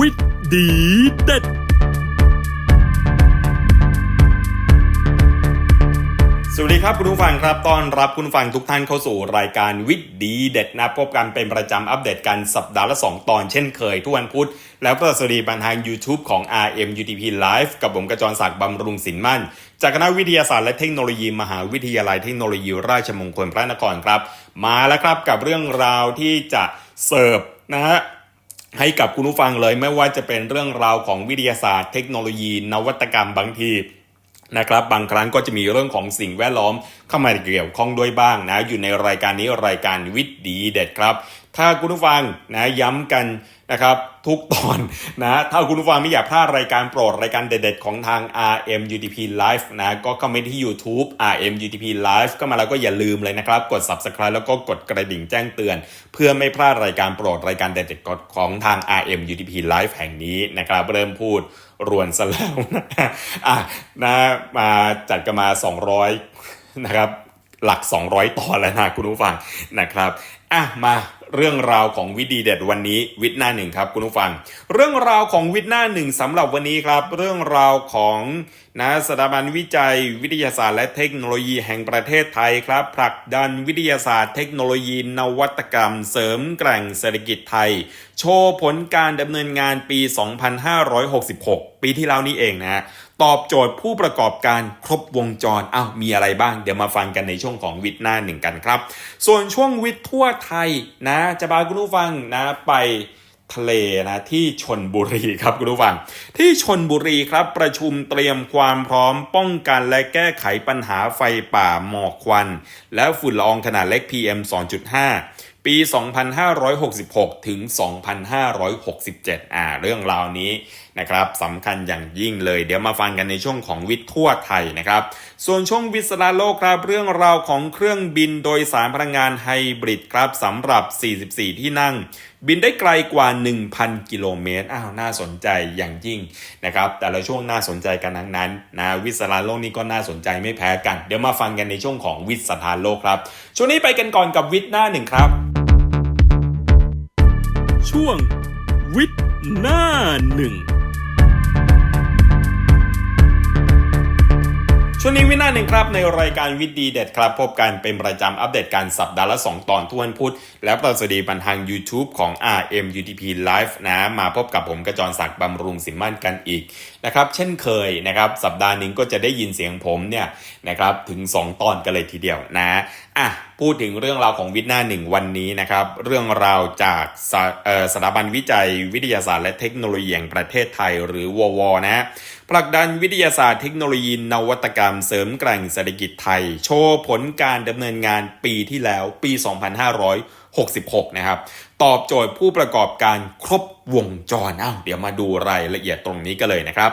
วิทย์ดีเด็ด สวัสดีครับคุณผู้ฟังครับต้อนรับคุณฟังทุกท่านเข้าสู่รายการวิทย์ดีเด็ดนะพบกันเป็นประจำอัปเดตกันสัปดาห์ละ 2 ตอนเช่นเคยทุกวันพุธ แล้วก็สวัสดีบันทาง YouTube ของ RMUTP Live กับผมกระจรศักดิ์บำรุงสินมั่น จากคณะวิทยาศาสตร์และเทคโนโลยี มหาวิทยาลัยเทคโนโลยีราชมงคลพระนครครับ มาแล้วครับกับเรื่องราวที่จะเสิร์ฟนะฮะ ให้กับคุณผู้ฟังเลยไม่ว่าจะเป็นเรื่องราวของวิทยาศาสตร์ เทคโนโลยี นวัตกรรมบางทีนะครับบางครั้งก็จะมีเรื่องของสิ่งแวดล้อมเข้ามาเกี่ยวข้องด้วยบ้างนะ อยู่ในรายการนี้รายการวิทย์ดีเด็ดครับ ถ้าคุณผู้ฟังนะย้ำกันนะครับทุกตอนนะถ้าคุณผู้ฟังไม่อยากพลาดรายการโปรดรายการเด็ดๆของทาง RMUTP Live นะก็เข้าไปที่ YouTube RMUTP Live ก็มาแล้วก็อย่าลืมเลยนะครับ กด Subscribe แล้วก็กดกระดิ่งแจ้งเตือน เพื่อไม่พลาดรายการโปรดรายการเด็ดๆของทาง RMUTP Live แห่งนี้นะครับเริ่มพูดรวนซะแล้วนะอะนะมาจัดกันมา 200 นะครับหลัก 200 ตอนแล้วนะคุณผู้ฟังนะครับอะมาเรื่องราวของวิดีเด็ดวันนี้วิทย์หน้าหนึ่งครับคุณผู้ฟัง เรื่องราวของวิทย์หน้าหนึ่งสำหรับวันนี้ครับ เรื่องราวของนะสถาบันวิจัยวิทยาศาสตร์และเทคโนโลยีแห่งประเทศไทยครับผลักดันวิทยาศาสตร์เทคโนโลยีนวัตกรรม เสริมแกร่งเศรษฐกิจไทย โชว์ผลการดำเนินงานปี 2566 ปีที่แล้วนี่เองนะฮะ ตอบโจทย์ผู้ประกอบการครบวงจรอ้าวมีอะไรบ้าง เดี๋ยวมาฟังกันในช่วงของวิทย์หน้าหนึ่งกันครับ ส่วนช่วงวิทย์ทั่วไทยนะจะพาคุณผู้ฟังนะไปทะเลนะที่ชนบุรีครับคุณผู้ฟัง ที่ชนบุรีครับประชุมเตรียมความพร้อมป้องกันและแก้ไขปัญหาไฟป่าหมอกควัน และฝุ่นละอองขนาดเล็ก PM 2.5 ปี 2566 ถึง 2567 อ่า เรื่องราวนี้ นะครับสำคัญอย่างยิ่งเลย เดี๋ยวมาฟังกันในช่วงของวิทย์ทั่วไทยนะครับ ส่วนช่วงวิทย์สลาโลกครับเรื่องราวของเครื่องบินโดยสารพลังงานไฮบริดครับสำหรับ 44 ที่นั่ง บินได้ไกลกว่า 1,000 กิโลเมตรอ้าวน่าสนใจอย่างยิ่งนะครับแต่ละช่วงน่าสนใจกันทั้งนั้นนะวิทย์สลาโลกนี้ก็น่าสนใจไม่แพ้กัน เดี๋ยวมาฟังกันในช่วงของวิทย์สถาโลกครับช่วงนี้ไปกันก่อนกับวิทย์หน้าหนึ่งครับ ช่วงวิทย์หน้าหนึ่ง ช่วงนี้วินาหนึ่งครับในรายการวิดีเด็ดครับ พบกันเป็นประจำอัปเดตการสัปดาห์ละ 2 ตอนทุกวันพุธ และประสดีบันทาง YouTube ของ RMUTP Live นะมาพบกับผมกระจรศักดิ์บำรุงสิมมั่นกันอีกนะครับเช่นเคยนะครับสัปดาห์หนึ่งก็จะได้ยินเสียงผมเนี่ยนะครับถึง 2 ตอนกันเลยทีเดียวนะอะพูดถึงเรื่องราวของวิทย์หน้าหนึ่งวันนี้นะครับเรื่องราวจากสาเอ่อสถาบันวิจัยวิทยาศาสตร์และเทคโนโลยีแห่งประเทศไทยหรือววนะ ผลักดันวิทยาศาสตร์เทคโนโลยีนวัตกรรมเสริมแกร่งเศรษฐกิจไทย โชว์ผลการดำเนินงานปีที่แล้วปี 66 นะครับ ตอบโจทย์ผู้ประกอบการครบวงจรอ้าวเดี๋ยวมาดูรายละเอียดตรงนี้กันเลยนะครับ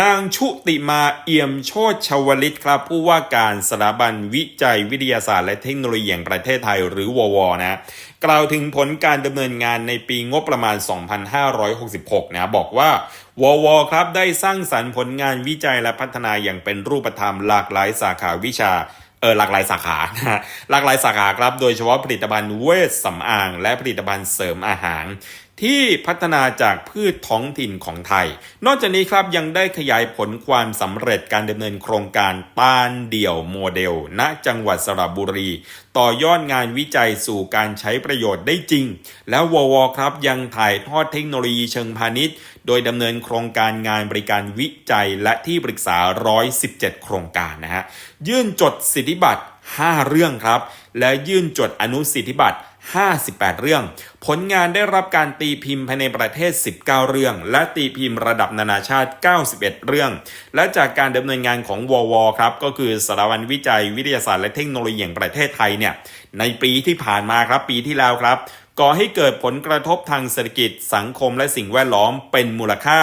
นางชุติมาเอี่ยมโชตชวลิตครับ ผู้ว่าการสถาบันวิจัยวิทยาศาสตร์และเทคโนโลยีแห่งประเทศไทยหรือววนะกล่าวถึงผลการดำเนินงานในปีงบประมาณ 2566 นะ บอกว่าววครับได้สร้างสรรค์ผลงานวิจัยและพัฒนาอย่างเป็นรูปธรรมหลากหลายสาขาวิชา เออหลากหลายสาขาหลากหลายสาขาครับ โดยเฉพาะผลิตภัณฑ์เวชสำอาง และผลิตภัณฑ์เสริมอาหาร ที่พัฒนาจากพืชท้องถิ่นของไทย นอกจากนี้ครับยังได้ขยายผลความสำเร็จการดำเนินโครงการตาลเดี่ยวโมเดล ณ จังหวัดสระบุรี ต่อยอดงานวิจัยสู่การใช้ประโยชน์ได้จริง แล้วววครับยังถ่ายทอดเทคโนโลยีเชิงพาณิชย์ โดยดำเนินโครงการงานบริการวิจัยและที่ปรึกษา 117 โครงการนะฮะยื่นจดสิทธิบัตร 5 เรื่องครับ และยื่นจดอนุสิทธิบัตร 58 เรื่อง ผลงานได้รับการตีพิมพ์ภายในประเทศ 19 เรื่อง และตีพิมพ์ระดับนานาชาติ 91 เรื่อง และจากการดำเนินงานของวอวครับ ก็คือสถาบันวิจัยวิทยาศาสตร์และเทคโนโลยีแห่งประเทศไทยเนี่ย ในปีที่ผ่านมาครับ ปีที่แล้วครับ ก่อให้เกิดผลกระทบทางเศรษฐกิจ สังคมและสิ่งแวดล้อมเป็นมูลค่า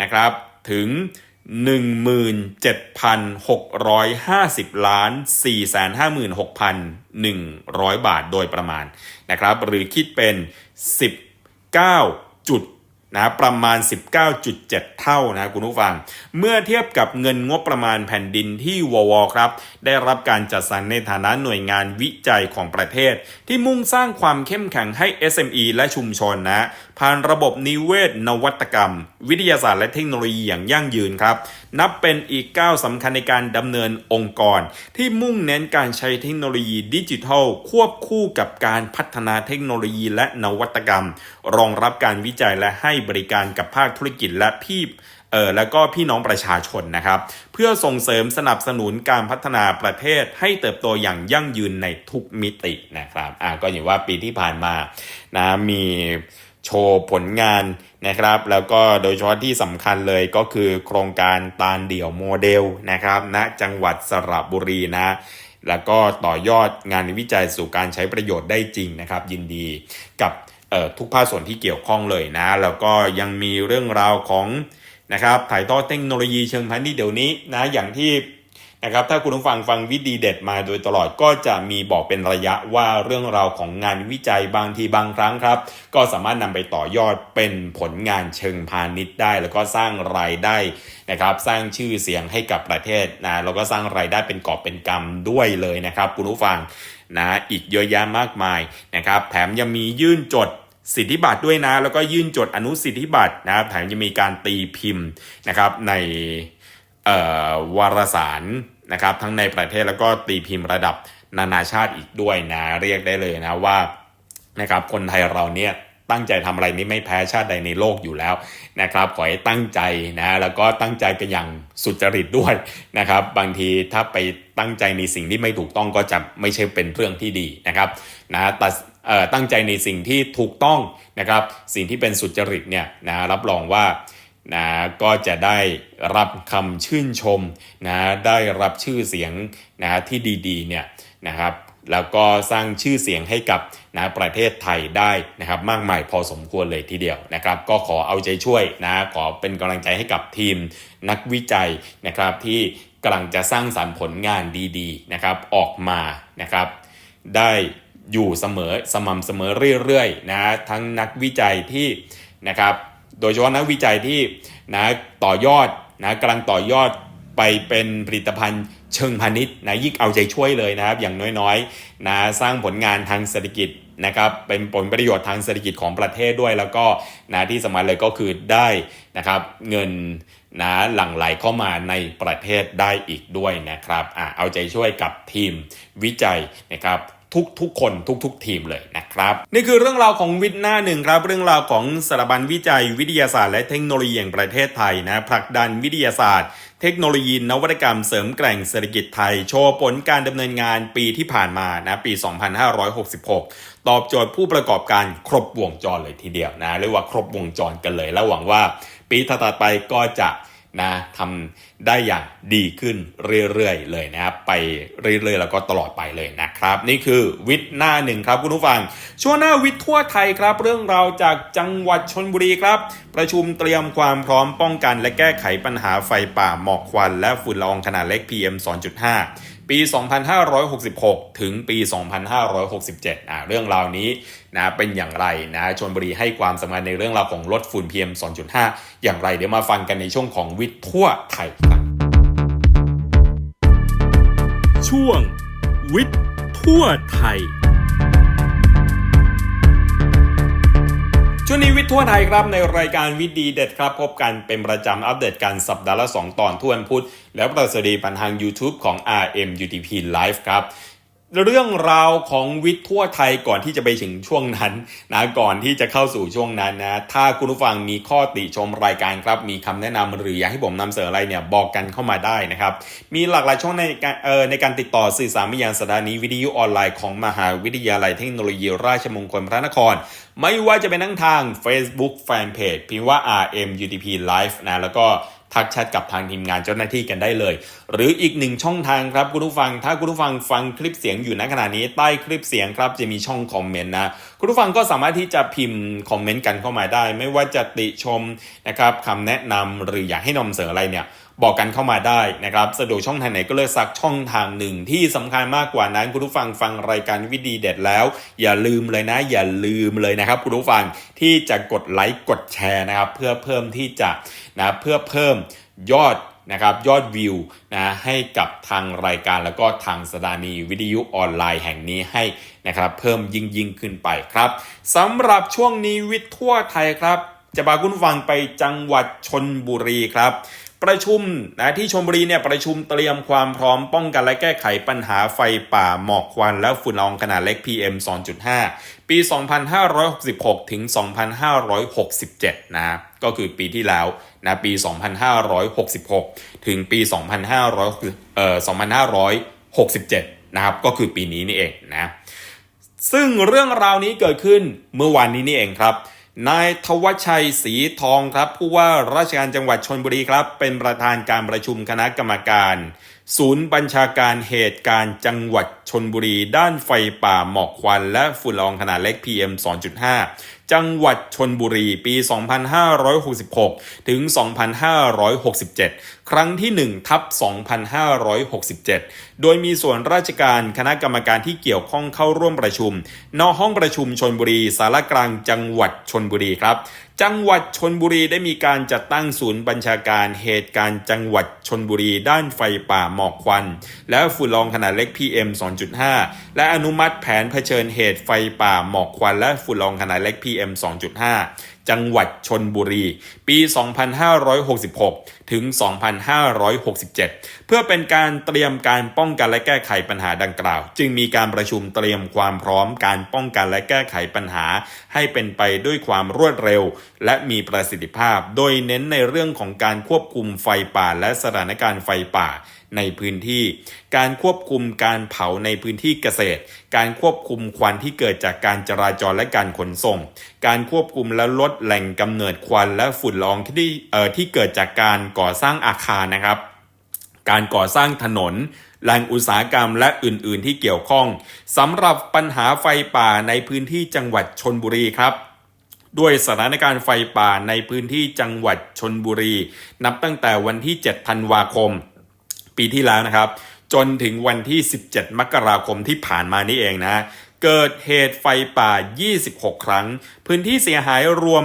นะครับ ถึง 17,650 ล้าน 456,100 บาทโดยประมาณนะครับ หรือคิดเป็น 19 จุดนะประมาณ 19.7 เท่านะคุณผู้ฟัง เมื่อเทียบกับเงินงบประมาณแผ่นดินที่ววครับ ได้รับการจัดสรรในฐานะหน่วยงานวิจัยของประเทศ ที่มุ่งสร้างความเข้มแข็งให้ SME และชุมชนนะผ่านระบบนิเวศ นวัตกรรม วิทยาศาสตร์และเทคโนโลยีอย่างยั่งยืนครับ นับเป็นอีกก้าวสำคัญในการดำเนินองค์กร ที่มุ่งเน้นการใช้เทคโนโลยีดิจิทัล ควบคู่กับการพัฒนาเทคโนโลยีและนวัตกรรม รองรับการวิจัยและให้บริการกับภาคธุรกิจและพี่เออแล้วก็พี่น้องประชาชนนะครับ เพื่อส่งเสริมสนับสนุนการพัฒนาประเทศให้เติบโตอย่างยั่งยืนในทุกมิตินะครับอ่าก็อย่างว่าปีที่ผ่านมานะมี โชว์ผลงานนะครับ แล้วก็โดยเฉพาะที่สำคัญเลยก็คือโครงการตาลเดี่ยวโมเดลนะครับณจังหวัดสระบุรีนะแล้วก็ต่อยอดงานวิจัยสู่การใช้ประโยชน์ได้จริงนะครับ ยินดีกับทุกภาคส่วนที่เกี่ยวข้องเลยนะ แล้วก็ยังมีเรื่องราวของนะครับถ่ายทอดเทคโนโลยีเชิงพาณิชย์เดี๋ยวนี้นะอย่างที่ นะครับถ้าคุณผู้ฟังฟังวิดีเด็ดมาโดยตลอดก็จะมีบอกเป็นระยะว่าเรื่องราวของงานวิจัยบางทีบางครั้งครับ ก็สามารถนำไปต่อยอดเป็นผลงานเชิงพาณิชย์ได้ แล้วก็สร้างรายได้นะครับสร้างชื่อเสียงให้กับประเทศนะแล้วก็สร้างรายได้เป็นกอบเป็นกำด้วยเลยนะครับคุณผู้ฟังนะอีกเยอะแยะมากมายนะครับแถมยังมียื่นจดสิทธิบัตรด้วยนะ แล้วก็ยื่นจดอนุสิทธิบัตรนะครับแถมจะมีการตีพิมพ์นะครับในวารสาร นะครับทั้งในประเทศแล้วก็ตีพิมพ์ระดับนานาชาติอีกด้วยนะเรียกได้เลยนะว่านะครับคนไทยเราเนี่ยตั้งใจทำอะไรนี่ไม่แพ้ชาติใดในโลกอยู่แล้วนะครับขอให้ตั้งใจนะแล้วก็ตั้งใจกันอย่างสุจริตด้วยนะครับ บางทีถ้าไปตั้งใจในสิ่งที่ไม่ถูกต้องก็จะไม่ใช่เป็นเรื่องที่ดีนะครับนะแต่เอ่อตั้งใจในสิ่งที่ถูกต้องนะครับ สิ่งที่เป็นสุจริตเนี่ยนะรับรองว่า นะก็จะได้รับคำชื่นชมนะได้รับชื่อเสียงนะที่ดีๆเนี่ยนะครับแล้วก็สร้างชื่อเสียงให้กับนะประเทศไทยได้นะครับมากมายพอสมควรเลยทีเดียวนะครับ ก็ขอเอาใจช่วยนะขอเป็นกำลังใจให้กับทีมนักวิจัยนะครับที่กำลังจะสร้างสรรค์ผลงานดีๆนะครับออกมานะครับได้อยู่เสมอสม่ำเสมอเรื่อยๆนะทั้งนักวิจัยที่นะครับ โดยเฉพาะนักวิจัยที่นะต่อยอดนะกำลังต่อยอดไปเป็นผลิตภัณฑ์เชิงพาณิชย์นะยิ่งเอาใจช่วยเลยนะครับ อย่างน้อยๆนะสร้างผลงานทางเศรษฐกิจนะครับเป็นผลประโยชน์ทางเศรษฐกิจของประเทศด้วย แล้วก็นะที่สำคัญเลยก็คือได้นะครับเงินนะหลั่งไหลเข้ามาในประเทศได้อีกด้วยนะครับอะเอาใจช่วยกับทีมวิจัยนะครับ ทุกทุกคนทุกทุกทีมเลยนะครับ นี่คือเรื่องราวของวิทย์หน้าหนึ่งครับ เรื่องราวของสถาบันวิจัยวิทยาศาสตร์และเทคโนโลยีแห่งประเทศไทยนะผลักดันวิทยาศาสตร์ เทคโนโลยีนวัตกรรมเสริมแกร่งเศรษฐกิจไทย โชว์ผลการดำเนินงานปีที่ผ่านมานะปี 2566 ตอบโจทย์ผู้ประกอบการครบวงจรเลยทีเดียวนะเรียกว่าครบวงจรกันเลย แล้วหวังว่า ปีถัดไปก็จะนะทำ ได้อย่างดีขึ้นเรื่อยๆเลยนะครับไปเรื่อยๆ แล้วก็ตลอดไปเลยนะครับ นี่คือวิทย์หน้าหนึ่งครับคุณผู้ฟัง ช่วงหน้าวิทย์ทั่วไทยครับ เรื่องราวจากจังหวัดชนบุรีครับ ประชุมเตรียมความพร้อมป้องกัน และแก้ไขปัญหาไฟป่าหมอกควัน และฝุ่นละอองขนาดเล็ก PM 2.5 ปี 2566 ถึงปี 2567อ่าเรื่องราวนี้นะเป็นอย่างไรนะชนบุรีให้ความสำคัญในเรื่องราวของลดฝุ่น PM 2.5 อย่างไร เดี๋ยวมาฟังกันในช่วงของวิทย์ทั่วไทยครับช่วงวิทย์ทั่วไทย ช่วงนี้วิทย์ทั่วไทยครับในรายการวิดีเด็ดครับ พบกันเป็นประจำอัปเดตกันสัปดาห์ละ 2 ตอนทุกวันพุธ แล้วประสดีผ่านทาง YouTube ของ RMUTP Live ครับ เรื่องราวของวิทย์ทั่วไทยก่อนที่จะไปถึงช่วงนั้นนะก่อนที่จะเข้าสู่ช่วงนั้นนะถ้าคุณผู้ฟังมีข้อติชมรายการครับ มีคำแนะนำหรืออยากให้ผมนำเสนออะไรเนี่ยบอกกันเข้ามาได้นะครับ มีหลากหลายช่องในการเอ่อในการติดต่อสื่อสารมายังสถานีวิทยุออนไลน์ของมหาวิทยาลัยเทคโนโลยีราชมงคลพระนคร ไม่ว่าจะเป็นทั้งทาง Facebook Fanpage พิมพ์ว่า RMUTP Live นะแล้วก็ ทักแชทกับทางทีมงานเจ้าหน้าที่กันได้เลย หรืออีกหนึ่งช่องทางครับคุณผู้ฟัง ถ้าคุณผู้ฟังฟังคลิปเสียงอยู่ณขณะนี้ใต้คลิปเสียงครับจะมีช่องคอมเมนต์นะคุณผู้ฟังก็สามารถที่จะพิมพ์คอมเมนต์กันเข้ามาได้ ไม่ว่าจะติชมนะครับคำแนะนำหรืออยากให้นำเสนออะไรเนี่ย บอกกันเข้ามาได้นะครับ สะดวกช่องทางไหนก็เลือกสักช่องทางหนึ่ง ที่สำคัญมากกว่านั้นคุณผู้ฟังฟังรายการวิดีเด็ดแล้ว อย่าลืมเลยนะ อย่าลืมเลยนะครับคุณผู้ฟังที่จะกดไลค์กดแชร์นะครับ เพื่อเพิ่มที่จะนะเพื่อเพิ่มยอดนะครับยอดวิวนะให้กับทางรายการแล้วก็ทางสถานีวิทยุออนไลน์แห่งนี้ให้นะครับเพิ่มยิ่งยิ่งขึ้นไปครับสำหรับช่วงนี้วิทย์ทั่วไทยครับ จะพาคุณฟังไปจังหวัดชนบุรีครับ ประชุมนะที่ชลบุรีเนี่ยประชุมเตรียมความพร้อมป้องกันและแก้ไขปัญหาไฟป่าหมอกควัน และฝุ่นละอองขนาดเล็ก PM 2.5 ปี 2566 ถึง 2567 นะก็คือปีที่แล้วนะปี 2566 ถึงปี 2500เอ่อ2567 นะครับ ก็คือปีนี้นี่เองนะซึ่งเรื่องราวนี้เกิดขึ้นเมื่อวานนี้นี่เองครับ นายทวชัยศรีทองครับ ผู้ว่าราชการจังหวัดชนบุรีครับ เป็นประธานการประชุมคณะกรรมการ ศูนย์บัญชาการเหตุการณ์จังหวัดชนบุรี ด้านไฟป่าหมอกควัน และฝุ่นละอองขนาดเล็ก PM 2.5 จังหวัดชนบุรีปี 2566 ถึง 2567 ครั้งที่1ทับ2567โดยมีส่วนราชการคณะกรรมการที่เกี่ยวข้องเข้าร่วมประชุม นอกห้องประชุมชนบุรีสารกลางจังหวัดชนบุรีครับจังหวัดชนบุรีได้มีการจัดตั้งศูนย์บัญชาการเหตุการณ์จังหวัดชนบุรี ด้านไฟป่าหมอกควัน และฝุ่นละอองขนาดเล็ก PM 2.5 และอนุมัติแผนเผชิญเหตุไฟป่าหมอกควัน และฝุ่นละอองขนาดเล็ก PM 2.5 จังหวัดชนบุรี ปี 2566 ถึง 2567 เพื่อเป็นการเตรียมการป้อง้องกันและแก้ไขปัญหาดังกล่าว จึงมีการประชุมเตรียมความพร้อมการป้องกันและแก้ไขปัญหา ให้เป็นไปด้วยความรวดเร็ว และมีประสิทธิภาพ โดยเน้นในเรื่องของการควบคุมไฟป่าและสถานการณ์ไฟป่าในพื้นที่ การควบคุมการเผาในพื้นที่เกษตร การควบคุมควันที่เกิดจากการจราจรและการขนส่ง การควบคุมและลดแหล่งกำเนิดควันและฝุ่นละอองที่เอ่อที่เกิดจากการก่อสร้างอาคารนะครับ การก่อสร้างถนนแหล่งอุตสาหกรรมและอื่น ๆ ที่เกี่ยวข้องสำหรับปัญหาไฟป่าในพื้นที่จังหวัดชนบุรีครับด้วยสถานการณ์ไฟป่าในพื้นที่จังหวัดชนบุรี นับตั้งแต่วันที่ 7 ธันวาคม ปีที่แล้วนะครับ จนถึงวันที่ 17 มกราคมที่ผ่านมานี่เองนะ เกิดเหตุไฟป่า 26 ครั้ง พื้นที่เสียหายรวม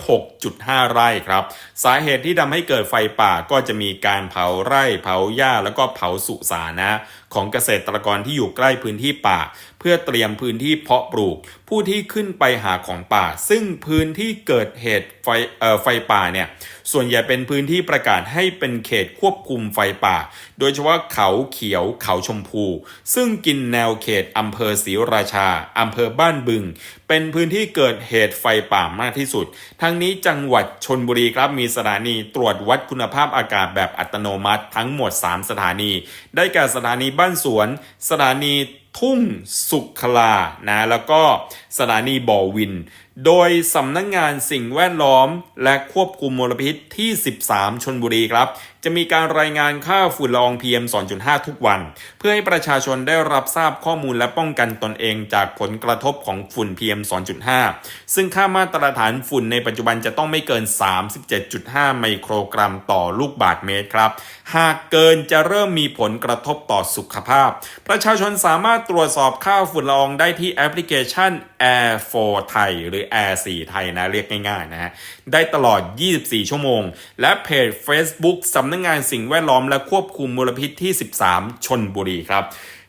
206.5 ไร่ครับ สาเหตุที่ทำให้เกิดไฟป่าก็จะมีการเผาไร่ เผาหญ้า แล้วก็เผาสุสานนะของเกษตรกรที่อยู่ใกล้พื้นที่ป่าเพื่อเตรียมพื้นที่เพาะปลูก ผู้ที่ขึ้นไปหาของป่า ซึ่งพื้นที่เกิดเหตุไฟไฟป่าเนี่ยส่วนใหญ่เป็นพื้นที่ประกาศให้เป็นเขตควบคุมไฟป่า โดยเฉพาะเขาเขียวเขาชมพู ซึ่งกินแนวเขตอำเภอศรีราชาอำเภอบ้านบึง เป็นพื้นที่เกิดเหตุไฟป่ามากที่สุด ทั้งนี้จังหวัดชนบุรีครับมีสถานีตรวจวัดคุณภาพอากาศแบบอัตโนมัติทั้งหมด 3 สถานี ได้แก่สถานีบ้านสวน สถานี ทุ่งสุขลานะแล้วก็สถานีบ่อวิน โดยสำนักงงานสิ่งแวดล้อมและควบคุมมลพิษที่ 13 ชนบุรีครับจะมีการรายงานค่าฝุ่นละออง PM 2.5 ทุกวัน เพื่อให้ประชาชนได้รับทราบข้อมูลและป้องกันตนเองจากผลกระทบของฝุ่น PM 2.5 ซึ่งค่ามาตรฐานฝุ่นในปัจจุบันจะต้องไม่เกิน 37.5 ไมโครกรัมต่อลูกบาทเมตรครับ หากเกินจะเริ่มมีผลกระทบต่อสุขภาพ ประชาชนสามารถตรวจสอบค่าฝุ่นละอองได้ที่แอปพลิเคชัน Air 4 ไทย หรือ Air 4 ไทยนะเรียกง่ายๆนะฮะได้ตลอด 24 ชั่วโมง และเพจ Facebook สำนักงงานสิ่งแวดล้อมและควบคุมมลพิษที่ 13 ชนบุรีครับ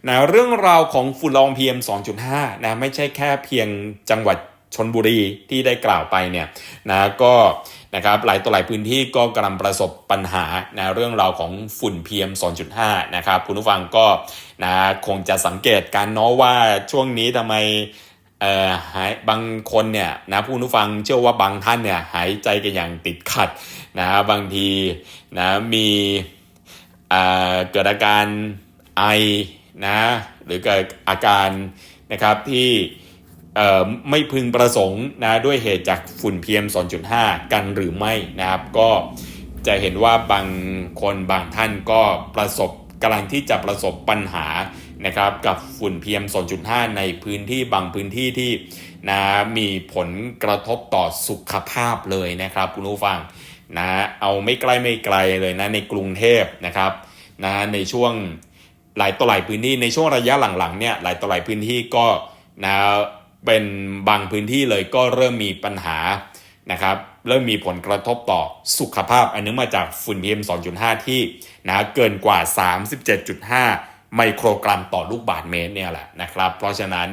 นะเรื่องราวของฝุ่นละออง PM 2.5นะไม่ใช่แค่เพียงจังหวัดชนบุรีที่ได้กล่าวไปเนี่ยนะก็นะครับหลายตัวหลายพื้นที่ก็กำลังประสบปัญหานะเรื่องราวของฝุ่น PM 2.5 นะครับคุณผู้ฟังก็นะคงจะสังเกตการเนาะว่าช่วงนี้ทำไม เอ่อหายบางคนเนี่ยนะผู้ฟังเชื่อว่าบางท่านเนี่ยหายใจกันอย่างติดขัดนะบางทีนะมีอ่าเกิดอาการไอนะหรือเกิดอาการนะครับที่เอ่อไม่พึงประสงค์นะด้วยเหตุจากฝุ่น PM 2.5 กันหรือไม่นะครับ ก็จะเห็นว่าบางคนบางท่านก็ประสบกำลังที่จะประสบปัญหา นะครับกับฝุ่น PM 2.5 ในพื้นที่บางพื้นที่ที่นะมีผลกระทบต่อสุขภาพเลยนะครับคุณผู้ฟังนะเอาไม่ใกล้ไม่ไกลเลยนะในกรุงเทพนะครับนะในช่วงหลายต่อหลายพื้นที่ในช่วงระยะหลังๆเนี่ยหลายต่อหลายพื้นที่ก็นะเป็นบางพื้นที่เลยก็เริ่มมีปัญหานะครับเริ่มมีผลกระทบต่อสุขภาพ อันเนื่องมาจากฝุ่น PM 2.5 ที่นะเกินกว่า 37.5 ไมโครกรัมต่อลูกบาศก์เมตรเนี่ยแหละนะครับ เพราะฉะนั้น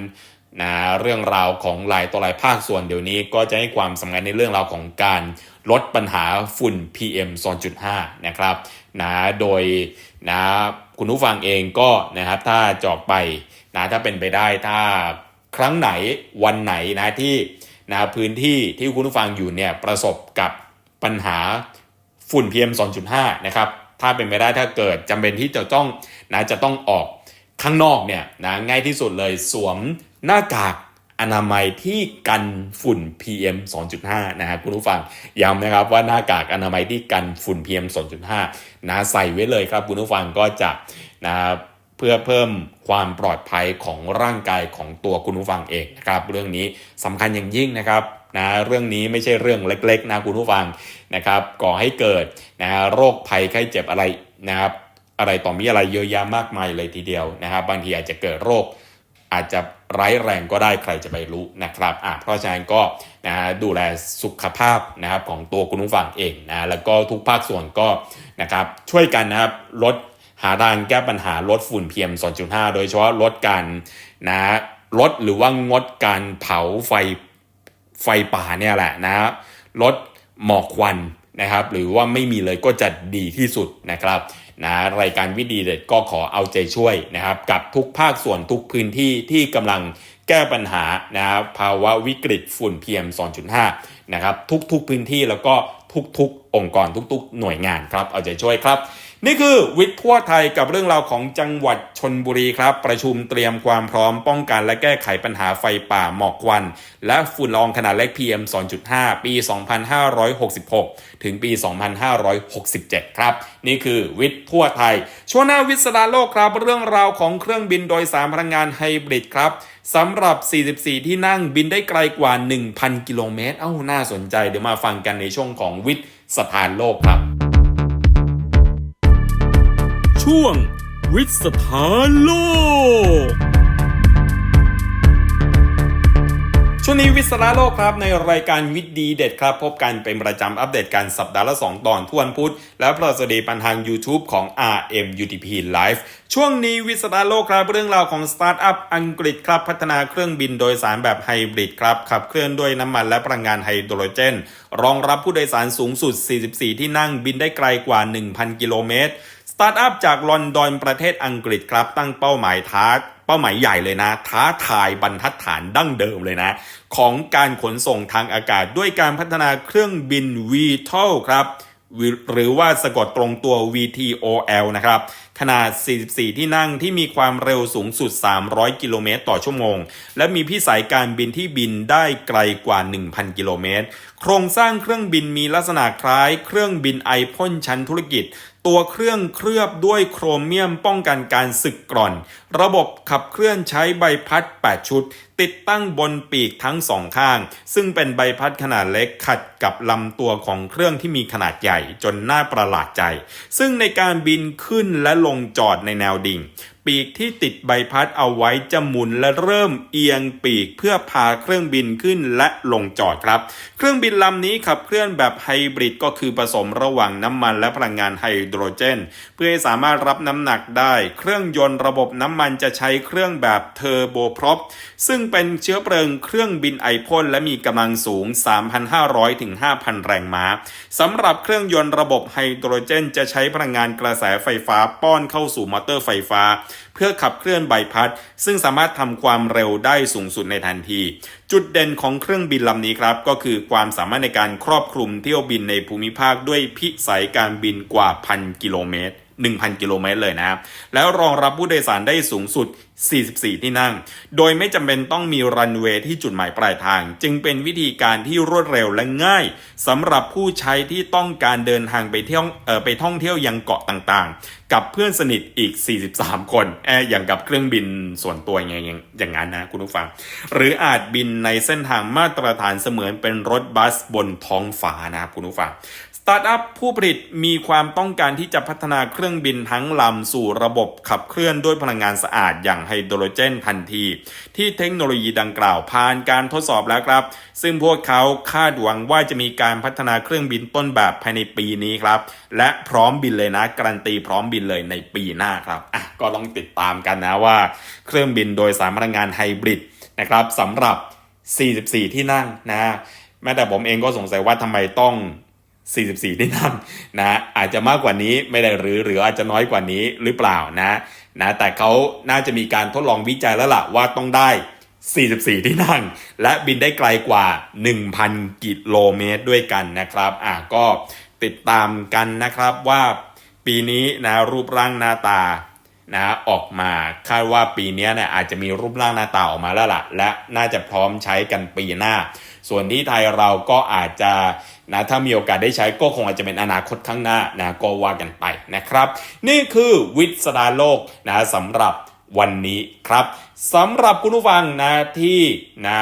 นะเรื่องราวของหลายต่อหลายภาคส่วนเดี๋ยวนี้ก็จะให้ความสำคัญในเรื่องราวของการลดปัญหาฝุ่น PM 2.5 นะครับนะโดยนะคุณผู้ฟังเองก็นะครับถ้าจอกไปนะถ้าเป็นไปได้ถ้าครั้งไหนวันไหนนะที่นะพื้นที่ที่คุณผู้ฟังอยู่เนี่ยประสบกับปัญหาฝุ่น PM 2.5 นะครับ ถ้าเป็นไปได้ถ้าเกิดจำเป็นที่จะต้องนะจะต้องออกข้างนอกเนี่ยนะง่ายที่สุดเลยสวมหน้ากากอนามัยที่กันฝุ่น PM 2.5 นะฮะคุณผู้ฟังย้ำนะครับว่าหน้ากากอนามัยที่กันฝุ่น PM 2.5 นะใส่ไว้เลยครับคุณผู้ฟังก็จะนะเพื่อเพิ่มความปลอดภัยของร่างกายของตัวคุณผู้ฟังเองนะครับ เรื่องนี้สำคัญอย่างยิ่งนะครับ นะเรื่องนี้ไม่ใช่เรื่องเล็กๆนะคุณผู้ฟังนะครับก่อให้เกิดนะโรคภัยไข้เจ็บอะไรนะครับอะไรต่อมีอะไรเยอะแยะมากมายเลยทีเดียวนะครับบางทีอาจจะเกิดโรคอาจจะร้ายแรงก็ได้ใครจะไปรู้นะครับอะเพราะฉะนั้นก็นะดูแลสุขภาพนะครับของตัวคุณผู้ฟังเองนะแล้วก็ทุกภาคส่วนก็นะครับช่วยกันนะครับลดหาทางแก้ปัญหาลดฝุ่น PM 2.5 โดยเฉพาะลดการนะลดหรือว่างดการเผาไฟ ไฟป่าเนี่ยแหละนะลดหมอกควันนะครับ หรือว่าไม่มีเลยก็จะดีที่สุดนะครับนะรายการวิดีเด็ดก็ขอเอาใจช่วยนะครับ กับทุกภาคส่วนทุกพื้นที่ที่กำลังแก้ปัญหานะครับภาวะวิกฤตฝุ่น PM 2.5 นะครับ ทุกๆพื้นที่แล้วก็ทุกๆ องค์กรทุก ๆ หน่วยงานครับ เอาใจช่วยครับ นี่คือวิทย์ทั่วไทยกับเรื่องราวของจังหวัดชนบุรีครับ ประชุมเตรียมความพร้อมป้องกันและแก้ไขปัญหาไฟป่าหมอกควัน และฝุ่นละอองขนาดเล็ก PM 2.5 ปี 2566 ถึงปี 2567 ครับ นี่คือวิทย์ทั่วไทย ช่วงหน้าวิสดาโลกครับ เรื่องราวของเครื่องบินโดยสารพลังงานไฮบริดครับสำหรับ 44 ที่นั่งบินได้ไกลกว่า 1,000 กิโลเมตร เอ้า น่าสนใจ เดี๋ยวมาฟังกันในช่วงของวิทย์สถานโลกครับ ช่วง วิทสถานโลก ช่วงนี้วิสาระโลกครับ ในรายการวิทดีเด็ดครับ พบกันเป็นประจำอัปเดตการสัปดาห์ละ 2 ตอนทุกวันพุธ และพระสดีปันทาง YouTube ของ RMUTP Live ช่วงนี้วิสาระโลกครับเรื่องราวของสตาร์ทอัพอังกฤษครับ พัฒนาเครื่องบินโดยสารแบบไฮบริดครับ ขับเคลื่อนด้วยน้ำมันและพลังงานไฮโดรเจน รองรับผู้โดยสารสูงสุด 44 ที่นั่งบินได้ไกลกว่า 1,000 กิโลเมตร ตาร์ทอัพจากลอนดอนประเทศอังกฤษครับตั้งเป้าหมายท้าเป้าหมายใหญ่เลยนะ ท้าทายบรรทัดฐานดั้งเดิมเลยนะ ของการขนส่งทางอากาศด้วยการพัฒนาเครื่องบิน VTOL ครับหรือว่าสะกดตรงตัว VTOL นะครับ ขนาด 44 ที่นั่งที่มีความเร็วสูงสุด 300 กิโลเมตรต่อชั่วโมง และมีพิสัยการบินที่บินได้ไกลกว่า 1,000 กิโลเมตร โครงสร้างเครื่องบินมีลักษณะคล้ายเครื่องบินไอพ่นชั้นธุรกิจ ตัวเครื่องเคลือบด้วยโครเมียมป้องกันการสึกกร่อน ระบบขับเคลื่อนใช้ใบพัด 8 ชุด ติดตั้งบนปีกทั้งสองข้าง ซึ่งเป็นใบพัดขนาดเล็กขัดกับลำตัวของเครื่องที่มีขนาดใหญ่จนน่าประหลาดใจ ซึ่งในการบินขึ้นและลงจอดในแนวดิ่ง ปีกที่ติดใบพัดเอาไว้จะหมุนและเริ่มเอียงปีกเพื่อพาเครื่องบินขึ้นและลงจอดครับ เครื่องบินลำนี้ขับเคลื่อนแบบไฮบริดก็คือผสมระหว่างน้ำมันและพลังงานไฮโดรเจน เพื่อให้สามารถรับน้ำหนักได้ เครื่องยนต์ระบบน้ำมันจะใช้เครื่องแบบเทอร์โบพร็อปซึ่งเป็นเชื้อเพลิงเครื่องบินไอพ่นและมีกำลังสูง 3,500ถึง5,000 แรงม้าสำหรับเครื่องยนต์ระบบไฮโดรเจน จะใช้พลังงานกระแสไฟฟ้าป้อนเข้าสู่มอเตอร์ไฟฟ้าเพื่อขับเคลื่อนใบพัด ซึ่งสามารถทำความเร็วได้สูงสุดในทันที จุดเด่นของเครื่องบินลำนี้ครับ ก็คือความสามารถในการครอบคลุมเที่ยวบินในภูมิภาคด้วยพิสัยการบินกว่าพันกิโลเมตร 1,000 กิโลเมตรเลยนะครับ แล้วรองรับผู้โดยสารได้สูงสุด 44 ที่นั่ง โดยไม่จำเป็นต้องมีรันเวย์ที่จุดหมายปลายทาง จึงเป็นวิธีการที่รวดเร็วและง่ายสำหรับผู้ใช้ที่ต้องการเดินทางไปเที่ยวไปท่องเที่ยวยังเกาะต่างๆ กับเพื่อนสนิทอีก 43 คนแอบอย่างกับเครื่องบินส่วนตัวอย่างอย่างนั้นนะคุณผู้ฟัง หรืออาจบินในเส้นทางมาตรฐานเสมือนเป็นรถบัสบนท้องฟ้านะครับคุณผู้ฟัง ตาร์ทอัพผู้ผลิตมีความต้องการที่จะพัฒนาเครื่องบินทั้งลำสู่ระบบขับเคลื่อนด้วยพลังงานสะอาดอย่างไฮโดรเจนทันที ที่เทคโนโลยีดังกล่าวผ่านการทดสอบแล้วครับ ซึ่งพวกเขาคาดหวังว่าจะมีการพัฒนาเครื่องบินต้นแบบภายในปีนี้ครับ และพร้อมบินเลยนะ การันตีพร้อมบินเลยในปีหน้าครับอะก็ลองติดตามกันนะว่า เครื่องบินโดยสารพลังงานไฮบริดนะครับสำหรับ 44 ที่นั่งนะแม้แต่ผมเองก็สงสัยว่าทำไมต้อง 44 ที่นั่งนะอาจจะมากกว่านี้ไม่ได้หรือหรืออาจจะน้อยกว่านี้หรือเปล่านะนะแต่เขาน่าจะมีการทดลองวิจัยแล้วล่ะว่าต้องได้ 44 ที่นั่ง และบินได้ไกลกว่า 1,000 กิโลเมตรด้วยกันนะครับอะก็ติดตามกันนะครับว่าปีนี้นะรูปร่างหน้าตานะออกมาคาดว่าปีนี้เนี่ยอาจจะมีรูปร่างหน้าตาออกมาแล้วล่ะ และน่าจะพร้อมใช้กันปีหน้า ส่วนที่ไทยเราก็อาจจะ นะถ้ามีโอกาสได้ใช้ก็คงอาจจะเป็นอนาคตข้างหน้านะก็ว่ากันไปนะครับ นี่คือวิสดาโลกนะสำหรับวันนี้ครับสำหรับคุณผู้ฟังนะที่นะ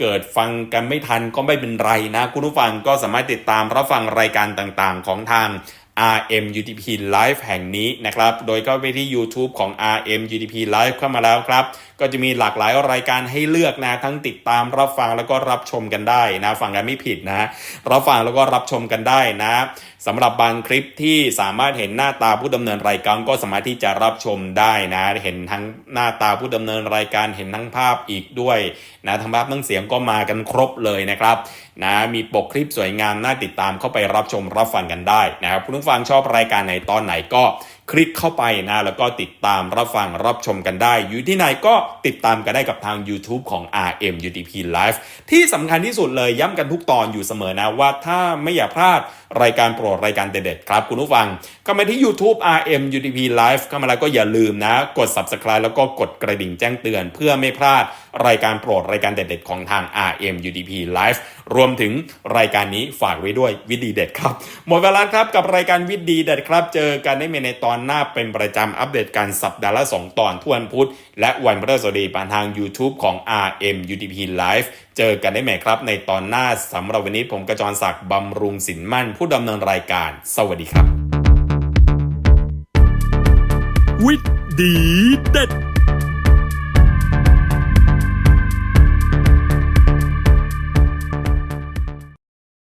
เกิดฟังกันไม่ทันก็ไม่เป็นไรนะ คุณผู้ฟังก็สามารถติดตามรับฟังรายการต่างๆ ของทาง RM UTP Live แห่งนี้นะครับ โดยเข้าไปที่ YouTube ของ RM UTP Live เข้ามาแล้วครับ ก็จะมีหลากหลายรายการให้เลือกนะทั้งติดตามรับฟังแล้วก็รับชมกันได้นะฟังกันไม่ผิดนะรับฟังแล้วก็รับชมกันได้นะสำหรับบางคลิปที่สามารถเห็นหน้าตาผู้ดำเนินรายการก็สามารถที่จะรับชมได้นะเห็นทั้งหน้าตาผู้ดำเนินรายการเห็นทั้งภาพอีกด้วยนะทั้งภาพทั้งเสียงก็มากันครบเลยนะครับ นะมีปกคลิปสวยงามน่าติดตามเข้าไปรับชมรับฟังกันได้นะครับคุณผู้ฟังชอบรายการไหนตอนไหนก็ คลิกเข้าไปนะแล้วก็ติดตามรับฟังรับชมกันได้ อยู่ที่ไหนก็ติดตามกันได้กับทาง YouTube ของ RM UTP Live ที่สำคัญที่สุดเลยย้ำกันทุกตอนอยู่เสมอนะว่าถ้าไม่อยากพลาดรายการโปรดรายการเด็ดๆครับ คุณผู้ฟังก็มาที่ YouTube RM UTP Live เข้ามาแล้วก็อย่าลืมนะ กด Subscribe แล้วก็กดกระดิ่งแจ้งเตือน เพื่อไม่พลาดรายการโปรดรายการเด็ดๆของทาง RM UTP Live รวมถึงรายการนี้ฝากไว้ด้วยวิดีเด็ดครับ หมดเวลาครับกับรายการวิดีเด็ดครับ เจอกันได้ในตอนหน้าเป็นประจำอัปเดตการสัปดาห์ละ 2 ตอนทุกวันพุธ และวันพฤหัสบดีผ่านทาง YouTube ของ RM UTP Live เจอกันได้ใหม่ครับ ในตอนหน้าสำหรับวันนี้ผมกระจรศักดิ์บำรุงสินมั่น ผู้ดำเนินรายการ สวัสดีครับ วิดีเด็ด